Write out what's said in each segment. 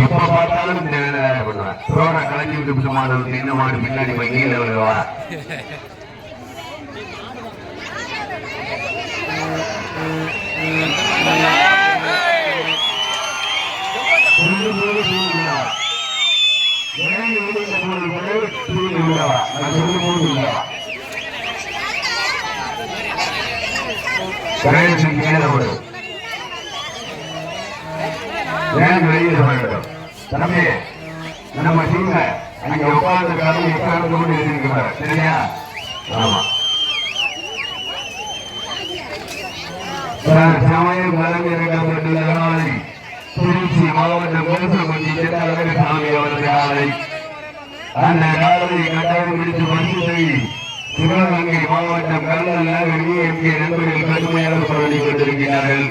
எப்ப பார்த்தாலும் இந்த வேலை பண்ணுவேன். ரோட கலஞ்சி விட்டு விட்டு மாடு மாடு பின்னாடி போய் கீழே விழுவா? ஏன் வெளியில போயிடும் தம்பி நம்ம டீம்ல அங்க உட்கார்ந்து காலம் உட்கார்ந்து கொண்டு இருக்கிறார். சரியா? ஆமா. சமயம் வழங்கி இரண்டாம் ஆலை திருச்சி மாவட்டம் கோசமஞ்சி சின்னழகு சாமி அவரது ஆலை அந்த காலத்தை கட்டாயம் பிடித்து மனுஷத்தை சிவகங்கை மாவட்டம் கல்லல்ல நண்பர்கள் கடுமையாக போராடி கொண்டிருக்கிறார்கள்.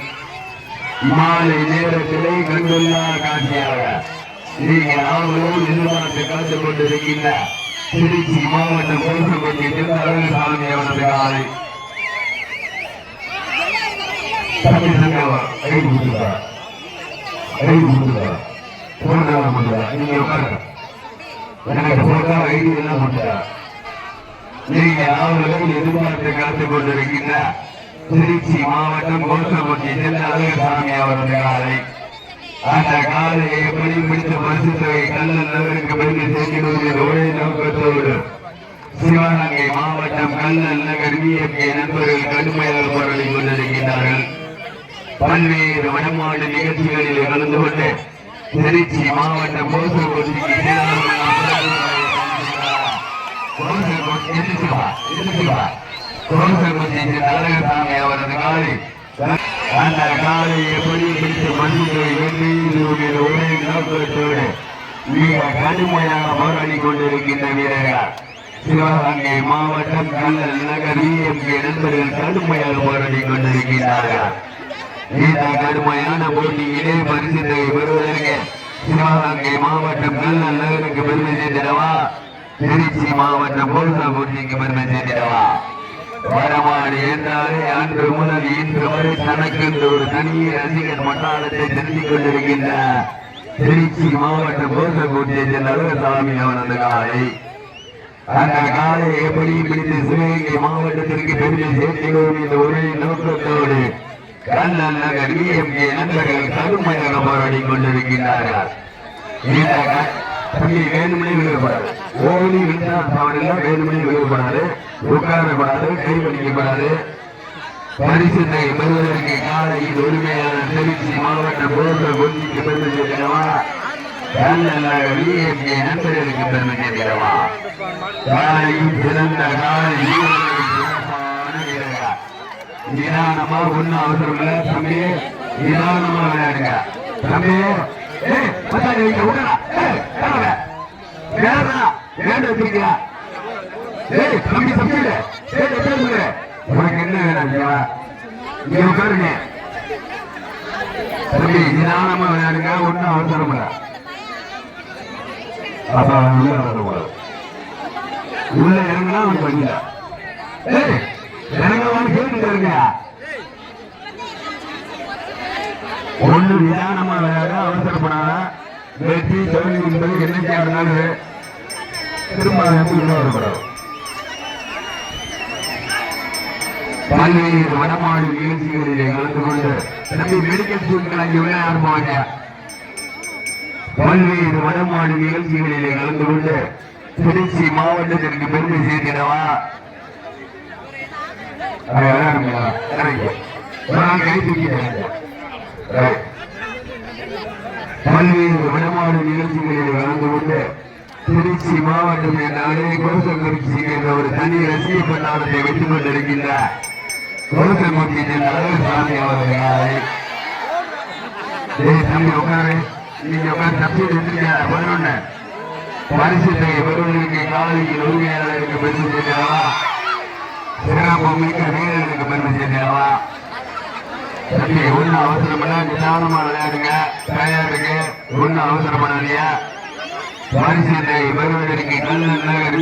மாலை நேரத்திலே கண்டுள்ளா காட்சியாக. நீங்கள் அவர்களும் எதிர்பார்த்து காத்துக் கொண்டிருக்கின்ற திருச்சி மாவட்டம் கோசமஞ்சி சின்னழகு சாமி அவரது கொடுத்துருக்கா நீங்க அவர்களும் எதிர்பார்த்து காத்துக் கொண்டிருக்கின்ற திருச்சி மாவட்டம் கோசமட்டி செல்ல அழகசாமி அவரது காலை அந்த காலை எப்படி பிடித்த பரிசு தொகை கல்லல் நகருக்கு பிறகு சேர்க்கிறது ஒரே நோக்கத்தோடு. சிவகங்கை மாவட்டம் கல்லல் நகர் விஎம்கே நண்பர்கள் கடுமையாக போராடி கொண்டிருக்கிறார்கள் பல்வேறு வடமாடு நிகழ்ச்சிகளில் கலந்து கொண்டு திருச்சி மாவட்டம் கோசல்கோட்டிக்கு கோசல்கோட்டி அவரது காலை அந்த காலை எப்படி பிடித்து மனிதரை வெற்றியில் ஒரே நோக்கத்தோடு மிக கடுமையாக போராடி கொண்டிருக்கின்ற வீரர்கள் சிவகங்கை மாவட்டம் கல்லல் நகர் விஎம்கே நண்பர்கள் கடுமையாக போராடி கொண்டிருக்கிறார்கள் இந்த கடுமையான போட்டியிலே பரிசுத்தை பெறுவதற்கு சிவகங்கை மாவட்டம் கல்லல் நகருக்கு பெருமை சேர்ந்திடவா திருச்சி மாவட்டம் பெருமை சேர்ந்திடவா வரமாடு என்றாலே அன்று முதல் இன்று வரை தனக்கு இந்த ஒரு தனிய ரசிகர் மட்டாளத்தை தெரிந்து கொண்டிருக்கின்ற திருச்சி மாவட்ட போசா போட்டியை சேர்ந்த அழகசாமி அவனது காலை. அந்த காலை எப்படி பிடித்து சிவகங்கை மாவட்டத்திற்கு பெருமை சேர்க்கிறோம் என்ற ஒரே நோக்கத்தோடு கண்ணன் நகர் டிஎம்கே நண்பர்கள் கருமையாக போராடி கொண்டிருக்கின்றார்கள். இந்த தம்பி வேணுமனே விழுகப்படாது ஓடி விழுந்தா தவறில்லை வேணுமனே விழுகப்படாது உட்காரப்படாது கை வலிக்கப்படாது. பரிசுத்தை பெறுவதற்கு காலையில் உரிமையான திருச்சி மாவட்ட போன்ற கொண்டிக்கு பெருமை சேர்க்கிறவா? கண்ணன் நண்பர்களுக்கு பெருமை சேர்க்கிறவா? காலையும் சிறந்த காலை நிதானமா ஒன்னும் அவசரம் இல்லை தம்பி நிதானமா விளையாடுங்க. தம்பி ஏய், ஏய், உனக்கு என்ன வேணும் இங்க உட்காருங்க தம்பி நிதானமா விளையாடுங்க ஒண்ணும் அவசரம் இல்ல அப்ப உள்ள வரக்கூடாது உள்ள இறங்கினா அவன் பண்ணிடா ஏய் இறங்கவான்னு கேட்டுட்டு ஒண்ணு நிதானமா விளையாட அவசரப்படாத வெற்றி தோல்வி என்பது என்னைக்கு இருந்தாலும் திரும்ப வந்து வரக்கூடாது பல்வேறு வடமாடு நிகழ்ச்சிகளிலே கலந்து கொண்டு தம்பி மெடிக்கல் ஸ்கூல்கள் அங்கே விளையாடுவாங்க பல்வேறு வடமாடு நிகழ்ச்சிகளிலே கலந்து கொண்டு திருச்சி மாவட்டத்திற்கு பெருமை சேர்க்கிறவா? அது பல்வேறு வடமாடு நிகழ்ச்சிகளில் கலந்து கொண்டு திருச்சி மாவட்டம் என்றாலே கோசங்குறிச்சி என்ற ஒரு தனி ரசிக பண்டாரத்தை வெற்றி கொண்டிருக்கின்ற கோசங்குறிச்சி என்ற அழகுசாமி அவர்களை. ஏய் தம்பி உட்காரு. நீங்க உட்காரு. தப்பி எடுத்துருக்க பதினொன்னு பரிசுத்தை வருவதற்கு காலையில் உரிமையாளருக்கு பெருமை சேர்க்கிறவா? சிறப்பு மிக்க வீரருக்கு பெருமை சேர்க்கிறவா? தம்பி ஒன்னும் அவசரம் பண்ண நிதானமா விளையாடுங்க தயாருக்கு ஒன்னும் அவசரம் பண்ணாதீங்க. பரிசுத்தை வருவதற்கு கல்லன் நகர்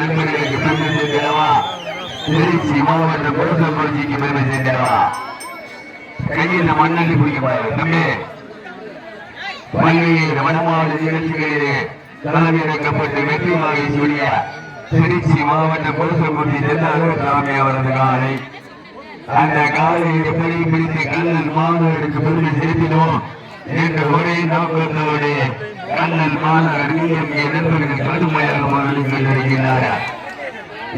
நண்பர்களுக்கு பெருமை சேர்க்கிறவா? திருச்சி மாவட்டம் பொருத்தப்பொருச்சிக்கு பெருமை சேர்க்கிறவா? கையில் மண்ணள்ளி பிடிக்க பாரு தம்பி பல்வேறு வடமாடு நிகழ்ச்சிகளிலே களமிறக்கப்பட்டு வெற்றி வாங்கி சொல்லிய திருச்சி மாவட்ட புரசக்குடி தென்னாலுசாமி அவரது காலை அந்த காலையை எப்படி பிடித்து கண்ணன் மாணவருக்கு பெருமை செலுத்தினோம். என்ற ஒரே நோக்கத்தோடு கண்ணன் மாணவர் நண்பர்கள் கடுமையாக மாறி கொண்டிருக்கிறார்கள்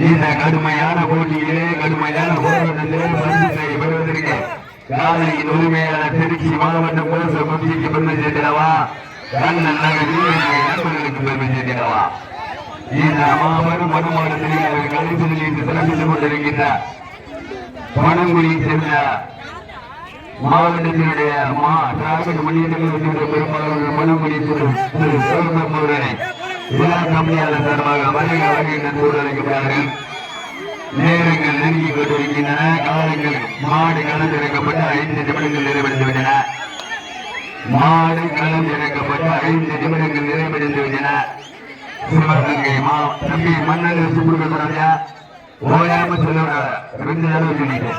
இந்த கடுமையான போட்டியிலே கடுமையான போராட்டத்திலே பரிசுகளை பெறுவதற்கு காலையின் உரிமையான திருச்சி மாவட்டம் புரச பகுதிக்கு பெருமை சேர்த்திடவா கண்ணன் நகர் நண்பர்களுக்கு பெருமை சேர்த்திடவா இந்த மாபெரும் மறுமாடத்திலே அவர் கலைச்சலில் இன்று சிறப்பித்துக் கொண்டிருக்கின்றார். பணங்குடி சேர்ந்த மாவட்டத்தினுடைய மா திராவிட முன்னேற்ற பெரும்பாலான பணங்குடி திரு திரு. சிவகுமார் அவர்களை விழா கம்பெனியாளர் சார்பாக வருகை வருகின்ற அழைக்கிறார்கள் நேரங்கள் நெருங்கிக் கொண்டிருக்கின்றன. காலங்கள் மாடு களம் இறக்கப்பட்டு ஐந்து நிமிடங்கள் நிறைவடைந்து விட்டன. மாடு களம் இறக்கப்பட்டு ஐந்து நிமிடங்கள் நிறைவடைந்து விட்டன. சிவகங்கை மா தம்பி மன்னர் சுப்பிரமணியா ஓயாம சொல்லுற ரெண்டு தடவை சொல்லிட்டேன்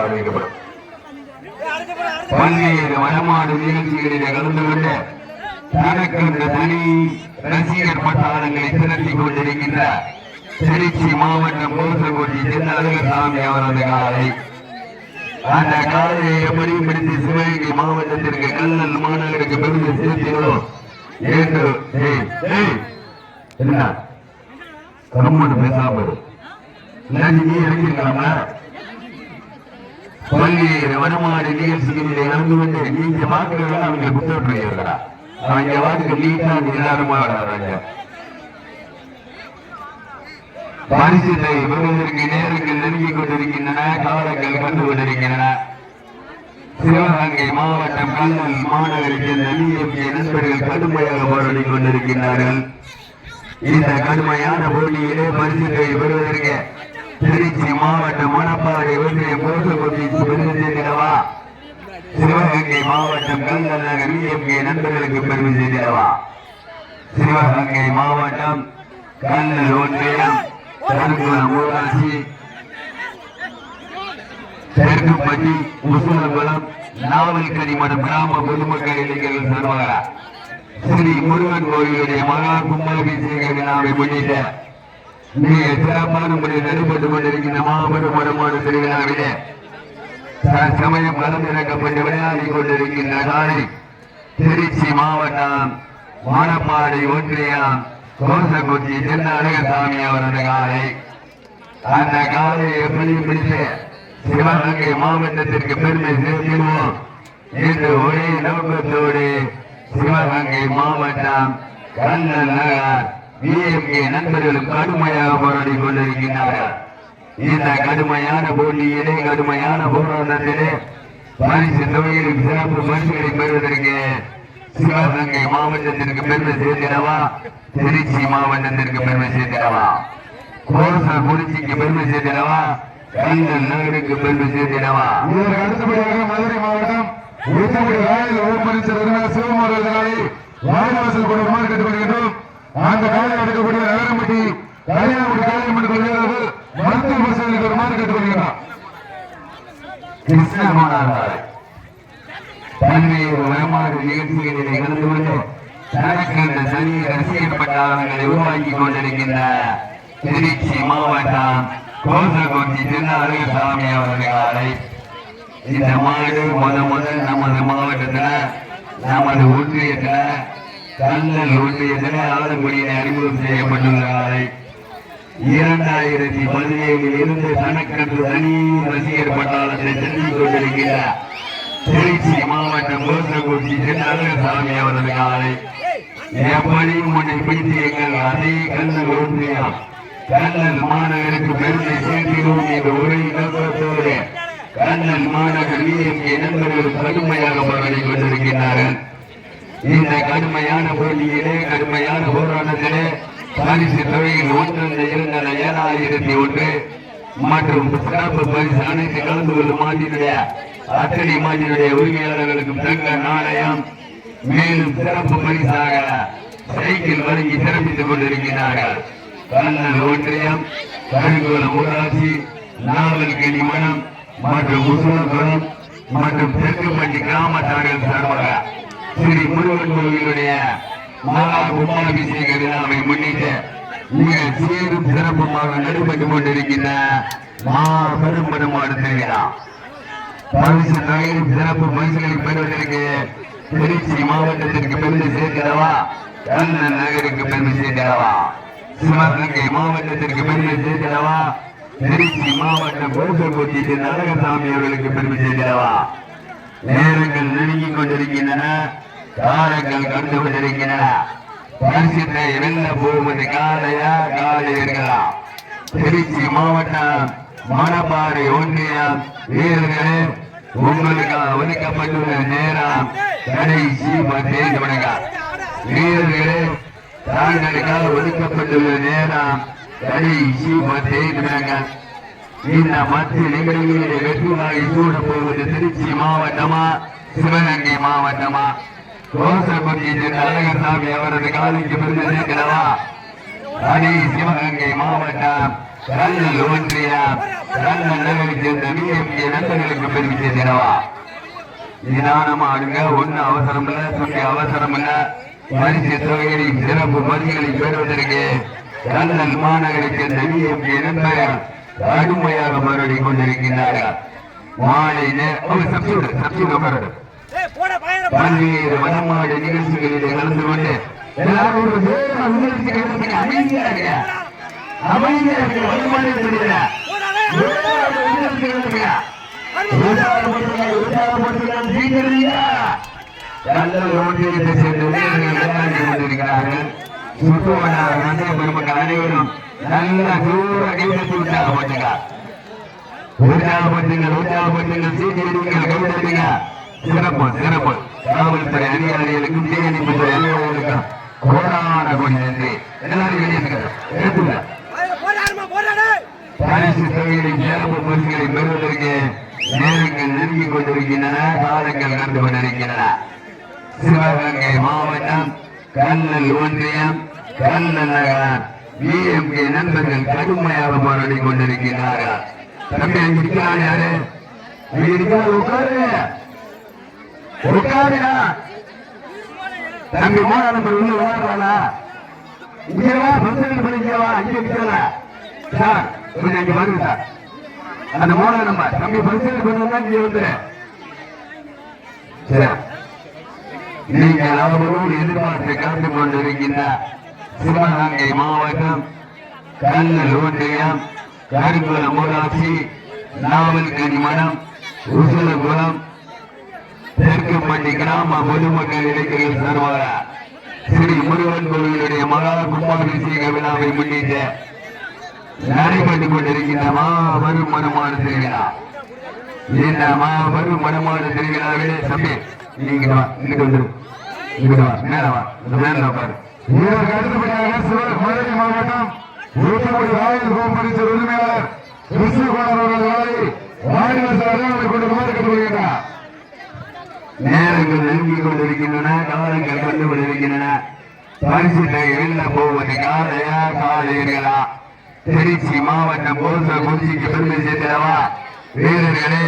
அறிவிக்கப்படும் பல்வேறு வளமான நிகழ்ச்சிகளில் கலந்து கொண்டு தனக்கு இந்த தனி ரசிகர் பட்டாளங்களை திரட்டி கொண்டிருக்கின்ற திருச்சி மாவட்டம் போசகோட்டி தென்னழகசாமி அவரது காலை. அந்த காலையை எப்படி பிடித்து சிவகங்கை மாவட்டத்திற்கு கல்லல் மாநகருக்கு பெருமை சேர்த்தினோம் என்று என்ன? கம்மனு பேசாம இரு. இல்லாட்டி நீ இறங்கிருக்கலாமா பல்வேறு வடமாடு நிகழ்ச்சிகளில் இறந்து கொண்டு நீங்க வாக்குகள் அவங்க குற்றப்படுகிறா அவங்க வாக்கு நீட்டா நிதானமா வராங்க பரிசுத்தை பெறுவதற்கு நேரங்கள் நெருங்கிக் கொண்டிருக்கின்றன காலங்கள் கண்டு கொண்டிருக்கின்றன. சிவகங்கை மாவட்டம் கல்லூரி மாநகருக்கு நலியப்பிய நண்பர்கள் கடுமையாக போராடி கொண்டிருக்கின்றார்கள். இந்த கடுமையான போட்டியிலே பரிசுகளை பெறுவதற்கு திருச்சி மாவட்ட மணப்பாறை ஒன்றிய போசகுட்டி பெருமிதவா சிவகங்கை மாவட்டம் கல்லல் நகர் விஎம்கே நண்பர்களுக்கு பெருமை செய்திடவா சிவகங்கை மாவட்டம் கல்லல் ஒன்றியம் கருங்குளம் ஊராட்சி தெற்குப்பட்டி உசுலகுளம் நாவல்கனி மடம் கிராம பொதுமக்கள் இளைஞர்கள் சார்பாக ஸ்ரீ முருகன் கோயிலுடைய மகா கும்பாபிஷேக விழாவை முன்னிட்ட மிக சிறப்பான முறையில் நடைபெற்றுக் கொண்டிருக்கின்ற மாபெரும் வருமான திருவிழாவிலே தற்சமயம் கலந்திறக்கப்பட்டு விளையாடி கொண்டிருக்கின்ற காலை திருச்சி மாவட்டம் வானப்பாடி ஒன்றியம் கோசங்குச்சி தென்ன அழகசாமி அவரது காலை. அந்த காலை எப்படி பிடித்து சிவகங்கை மாவட்டத்திற்கு பெருமை சேர்த்திடுவோம் என்று ஒரே நோக்கத்தோடு சிவகங்கை மாவட்டம் கண்ணன் நகர் விஎம்கே நண்பர்களும் கடுமையாக போராடி கொண்டிருக்கின்றார்கள் இந்த கடுமையான போட்டியிலே கடுமையான போராட்டத்திலே பரிசு தொகையில் சிறப்பு பரிசுகளை பெறுவதற்கு சிவகங்கை மாவட்டத்திற்கு பெருமை சேர்த்திடவா திருச்சி மாவட்டத்திற்கு பெருமை சேர்த்திடவா கோச குறிச்சிக்கு பெருமை சேர்த்திடவா கண்ணன் நகருக்கு பெருமை சேர்த்திடவா இதற்கு அடுத்தபடியாக மதுரை மாவட்டம் உளுத்தங்குடி ராயல் ஓப்பனிச்சர் சிவகுமார் காலை வாரணாசில் கொடுக்குமாறு கேட்டுக்கொள்கின்றோம் அந்த காலை எடுக்கக்கூடிய நகரம்பட்டி கல்யாணப்பட்டி காலையம்மன் கொள்கையாளர்கள் மருத்துவ பரிசோதனைக்கு வருமாறு கேட்டுக்கொள்கின்றோம் கிருஷ்ணகுமார் பல்வேறு வடமாறு நிகழ்ச்சிகளிலே கலந்து கொண்டு இந்த தனி ரசிகப்பட்டாளங்களை உருவாக்கி கொண்டிருக்கின்ற திருச்சி மாவட்டம் கோசகோட்டி திருநாளுசாமி அவர்கள் காலை இந்த மாடு முத முதல் நமது மாவட்டத்துல நமது ஒன்றியத்துல கல்லல் ஒன்றியத்துல ஆலங்குடியில அறிமுகம் செய்யப்பட்டுள்ள காலை இரண்டாயிரத்தி பதினேழில் இருந்து தனக்கன்று தனி ரசிகர் பட்டாளத்தை தெரிவித்துக் கொண்டிருக்கிற திருச்சி மாவட்டம் கோசகுடி திருநகரசாமி அவரது காலை எப்படியும் உன்னை பிடித்து எங்கள் அதே கண்ணல் ஒன்றியம் கண்ணல் மாநகருக்கு பெருமை சேர்க்கிறோம் என்ற ஒரே நோக்கத்தோடு கண்ணன் மாநகர் விஎம்கே நண்பர்கள் கடுமையாக போராடி கொண்டிருக்கின்றார்கள். இந்த கடுமையான போட்டியிலே கடுமையான போராட்டத்திலே பரிசு தொகையில் ஒன்றொன்று இருந்தன ஏழாயிரத்தி ஒன்று மற்றும் சிறப்பு பரிசு அனைத்து கலந்து கொள்ளும் மாட்டினுடைய அத்தனை மாட்டினுடைய உரிமையாளர்களுக்கும் தங்க நாணயம் மேலும் சிறப்பு பரிசாக சைக்கிள் வழங்கி சிறப்பித்துக் கொண்டிருக்கிறார்கள் கண்ணன் ஒன்றியம் கருங்குளம் ஊராட்சி நாவல்கிளி மனம் மற்றும் முசுலகுளம் மற்றும் தெற்குப்பட்டி கிராமத்தார்கள் சார்பாக ஸ்ரீ முருகன் கோவிலுடைய மகா கும்பாபிஷேக விழாவை முன்னிட்டு மிக சீரும் சிறப்புமாக நடைபெற்று கொண்டிருக்கின்ற மாபெரும் பெருமாடு திருவிழா. பரிசு நகையில் சிறப்பு பரிசுகளை பெறுவதற்கு திருச்சி மாவட்டத்திற்கு பெருமை சேர்க்கிறவா? கண்ணன் நகருக்கு பெருமை சேர்க்கிறவா? சிவகங்கை மாவட்டத்திற்கு பெருமை சேர்க்கிறவா? திருச்சி மாவட்டம் கோசல்பட்டி நரகசாமி அவர்களுக்கு பெருமை சேர்க்கிறவா நேரங்கள் நெருங்கிக் கொண்டிருக்கின்றன காலங்கள் கண்டு கொண்டிருக்கின்றன. பரிசுத்தை வெல்ல போவது காலையா காலையர்களா திருச்சி மாவட்டம் மணப்பாறை ஒன்றியம் வீரர்களே உங்களுக்காக ஒதுக்கப்பட்டுள்ள நேரம் கடைசி பத்தே நிமிடங்கள். வீரர்களே தாங்களுக்காக ஒதுக்கப்பட்டுள்ள நேரம் கடைசி பத்தே நிமிடங்கள் இந்த மத்திய நிகழ்வுகளிலே வெற்றிவாகி சூட போவது திருச்சி மாவட்டமா சிவகங்கை மாவட்டமா கோசகுடி அழகர்சாமி அவரது காலைக்கு பிறந்து சேர்க்கிறவா அணி சிவகங்கை மாவட்டம் கல்லல் ஒன்றியம் கல்லல் நகரை சேர்ந்த பிஎம்கே நண்பர்களுக்கு பெருமை சேர்க்கிறவா நிதானமா ஆடுங்க ஒண்ணு அவசரம் இல்ல சுற்றி அவசரம் இல்ல பரிசு சிறப்பு பரிசுகளை பெறுவதற்கு கல்லல் மாநகரை சேர்ந்த பிஎம்கே நண்பர்கள் கடுமையாக மறுபடி கொண்டிருக்கின்றார்கள் மாலை நே- ஒரு சப்சியூட் சப்சியூட் உட்காரட்டும் பல்வேறு வடமாடு நிகழ்ச்சிகளிலே கலந்து கொண்டு எல்லாரும் ஒரு வேகமா நிகழ்ச்சி கலந்து அமைதியா இருங்க அமைதியா இருங்க வடமாடு அனைவரும் நல்ல தூர கைதட்டி விட்டாக மாட்டுங்க உற்சாகப்படுத்துங்கள் உற்சாகப்படுத்துங்கள் சீக்கிரங்கள் கைதட்டுங்க சிறப்பு சிறப்பு காவல்துறை அதிகாரிகளுக்கும் தீயணைப்புத்துறை அதிகாரிகளுக்கும் கோடான கோடி நன்றி எல்லாரும் வெளியே எடுத்துங்க பரிசு சிறப்பு பரிசுகளை பெறுவதற்கு நேரங்கள் நெருங்கிக் கொண்டிருக்கின்றன காலங்கள் கொண்டிருக்கின்றன சிவகங்கை மாவட்டம் கல்லல் ஒன்றியம் கல்லல் நகர் நண்பர்கள் கடுமையாக போராடி கொண்டிருக்கிறார்கள் தம்பி அங்க இருக்கிறான் யாரு? உட்காரு. உட்காருடா. தம்பி மூணாம் நம்பர் உள்ள விளையாடுறாளா? இங்க வா பசங்க இங்க நிக்கல சார் கொஞ்சம் இங்க வருங்க சார். அந்த மூணாம் நம்பர் தம்பி பரிசீலனை பண்ணா இங்க வந்துரு சரி. நீங்கள் அவரோடு எதிர்பார்த்து கலந்து கொண்டிருக்கின்ற சிவகங்கை மாவட்டம் கல்லல் ஒன்றியம் கருங்குளம் ஊராட்சி நாவல்கனி மடம் உசலகுளம் தெற்குப்பட்டி கிராம பொதுமக்கள் இடைக்கிற சார்பாக ஸ்ரீ முருகன் கோவிலுடைய மகா கும்பாபிஷேக விழாவை முன்னிட்டு நடைபெற்றுக் கொண்டிருக்கின்ற மாபெரும் மனமான திருவிழா. இந்த மாபெரும் மனமான திருவிழாவிலே தம்பி நீங்க வா இங்கிட்டு வந்துரு. இங்கிட்டு வா நேரம் வா நேரம் பாரு இதற்கு அடுத்தபடியாக மதுரை மாவட்டம் ஊத்தங்குடி ராயல் கோம்பரிச்சர் உரிமையாளர் கிருஷ்ணகுமார் அவர்கள் அடையாளத்தை கொண்டு நேரங்கள் நெருங்கிக் கொண்டிருக்கின்றன காலங்கள் கண்டு கொண்டிருக்கின்றன. பரிசுத்தை வெல்ல போவது காலையா காலையர்களா திருச்சி மாவட்டம் போன்ற குறிச்சிக்கு பெருமை சேர்க்கிறவா வீரர்களே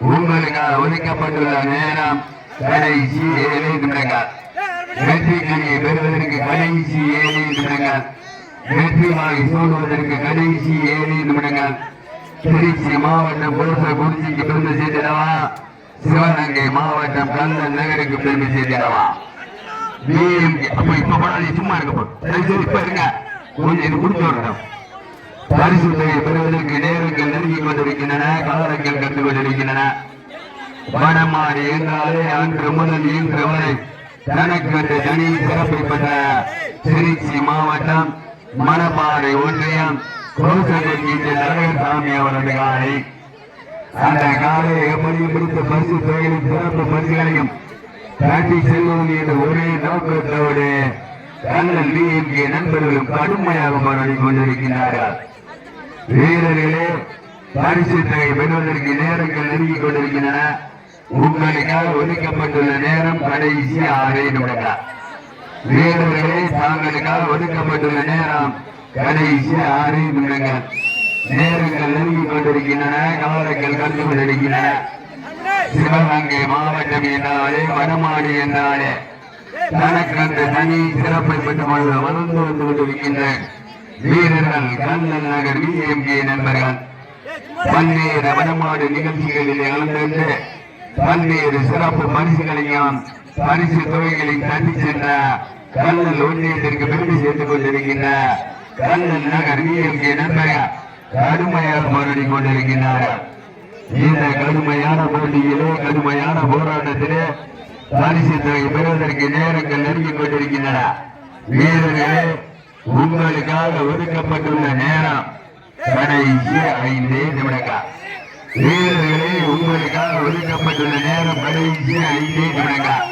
உங்களுக்காக ஒதுக்கப்பட்டுள்ள நேரம் கடைசி ஏழு நிமிடங்கள் வெற்றி கனியை பெறுவதற்கு கடைசி ஏழு நிமிடங்கள் வெற்றி வாகை சூடுவதற்கு கடைசி ஏழு நிமிடங்கள் திருச்சி மாவட்டம் போச குறிச்சிக்கு பெருமை சேர்க்கிறவா? சிவகங்கை மாவட்டம் கல்லன் நகருக்கு பெருமை சேர்க்கிறவா? பிஎம்கே அப்ப இப்ப போடாதீங்க சும்மா இருக்க போ சரி சரி இப்ப இருங்க. கொஞ்சம் இது முடிச்சு வரணும் பரிசு தொகை பெறுவதற்கு நேரங்கள் நெருங்கிக் கொண்டிருக்கின்றன காலங்கள் கண்டு கொண்டிருக்கின்றன வடமாறி என்றாலே அன்று முதல் இன்று வரை தனக்கு ஒரு தனி பெற்ற திருச்சி மாவட்டம் மணப்பாறை ஒன்றியம் கோசகுடி நரகசாமி அவரது காலை. அந்த காலை எப்படியும் பிடித்த பரிசு தொகையிலும் சிறப்பு பரிசுகளையும் தாட்டி செல்வது என்ற ஒரே நோக்கத்தோடு தங்கள் டிஎம்கே நண்பர்களும் கடுமையாக போராடி கொண்டிருக்கிறார்கள் வீரர்களே பரிசு தொகை பெறுவதற்கு நேரங்கள் நெருங்கிக் கொண்டிருக்கின்றன. உங்களுக்காக ஒதுக்கப்பட்டுள்ள நேரம் கடைசி ஆறே நிமிடங்கள். வீரர்களே தாங்களுக்காக ஒதுக்கப்பட்டுள்ள நேரம் கடைசி ஆறே நிமிடங்கள். நேரங்கள் நெருங்கிக் கொண்டிருக்கின்றன கவலைகள் கண்டு கொண்டிருக்கின்றன. சிவகங்கை மாவட்டம் என்றாலே வடமாடி என்றாலே தனக்கு அந்த தனி சிறப்பை பெற்று வளர்ந்து வந்து கொண்டிருக்கின்ற வீரர்கள் கண்ணன் நகர் விஎம்கே நண்பர்கள். பல்வேறு வடமாடு நிகழ்ச்சிகளிலே கலந்து பல்வேறு சிறப்பு பரிசுகளையும் பரிசு தொகைகளையும் தட்டி சென்ற கல்லல் ஒன்றியத்திற்கு பெருமை சேர்த்துக் கொண்டிருக்கின்ற கல்லல் நகர் விஎம்கே நண்பர்கள் கடுமையாக போராடி கொண்டிருக்கின்றார்கள் இந்த கடுமையான போட்டியிலே கடுமையான போராட்டத்திலே பரிசு தொகை பெறுவதற்கு நேரங்கள் நெருங்கிக் கொண்டிருக்கின்றன. வீரர்களே உங்களுக்காக ஒதுக்கப்பட்டுள்ள நேரம் கடைசி ஐந்தே நிமிடங்கள். வீரர்களே உங்களுக்காக ஒதுக்கப்பட்டுள்ள நேரம் கடைசி ஐந்து நிமிடங்கள்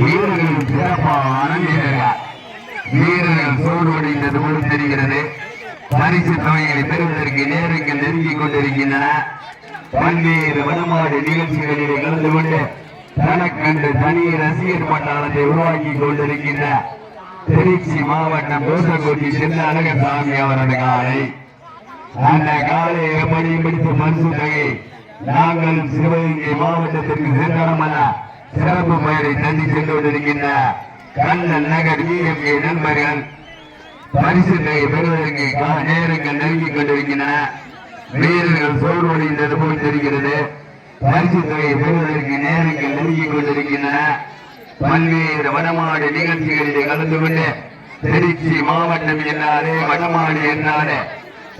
வீரர்கள் சிறப்பான வீரர்கள் வீரர்கள் சோர்வடைந்தது போல் தெரிகிறது. பரிசு தொகைகளை பெறுவதற்கு நேரங்கள் நெருங்கிக் கொண்டிருக்கின்றன. பல்வேறு வடமாடு நிகழ்ச்சிகளிலே கலந்து கொண்டு தனக்கண்டு தனி ரசிகர் பட்டாளத்தை உருவாக்கி கொண்டிருக்கின்ற திருச்சி மாவட்டம் தோசக்கோட்டி சின்ன அழகசாமி அவரது காலை. அந்த காலை எப்படி பிடித்த பரிசு தொகை நாங்கள் சிவகங்கை மாவட்டத்திற்கு சென்றனமல்ல சிறப்பு பெயரை தந்தி சென்று கொண்டிருக்கின்ற கண்ணன் நகர் இஎம்ஏ நண்பர்கள். பரிசு தொகை பெறுவதற்கு நேரங்கள் நெருங்கிக் கொண்டிருக்கின்றன. வீரர்கள் சோர்வடைந்தது போல் தெரிகிறது. பரிசு தொகை பெறுவதற்கு நேரங்கள் நெருங்கிக் கொண்டிருக்கின்றன. பல்வேறு வடமாடு நிகழ்ச்சிகளிலே கலந்து கொண்டு திருச்சி மாவட்டம் என்னாலே வடமாடு என்னாலே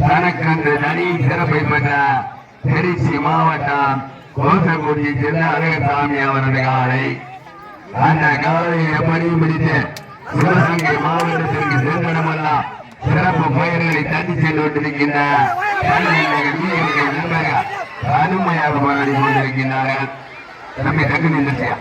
தனக்கன்று தனி சிறப்பை பெற்ற திருச்சி மாவட்டம் கோசக்குடி செல்ல அழகசாமி அவரது காலை அந்த காலையை எப்படி பிடித்து சிவகங்கை மாவட்டத்திற்கு சென்றடமெல்லாம் சிறப்பு பெயர்களை தட்டி சென்று கொண்டிருக்கின்ற நண்பர்கள் கடுமையாக போராடி கொண்டிருக்கின்றார்கள் தம்பி டக்கு நின்றுச்சியா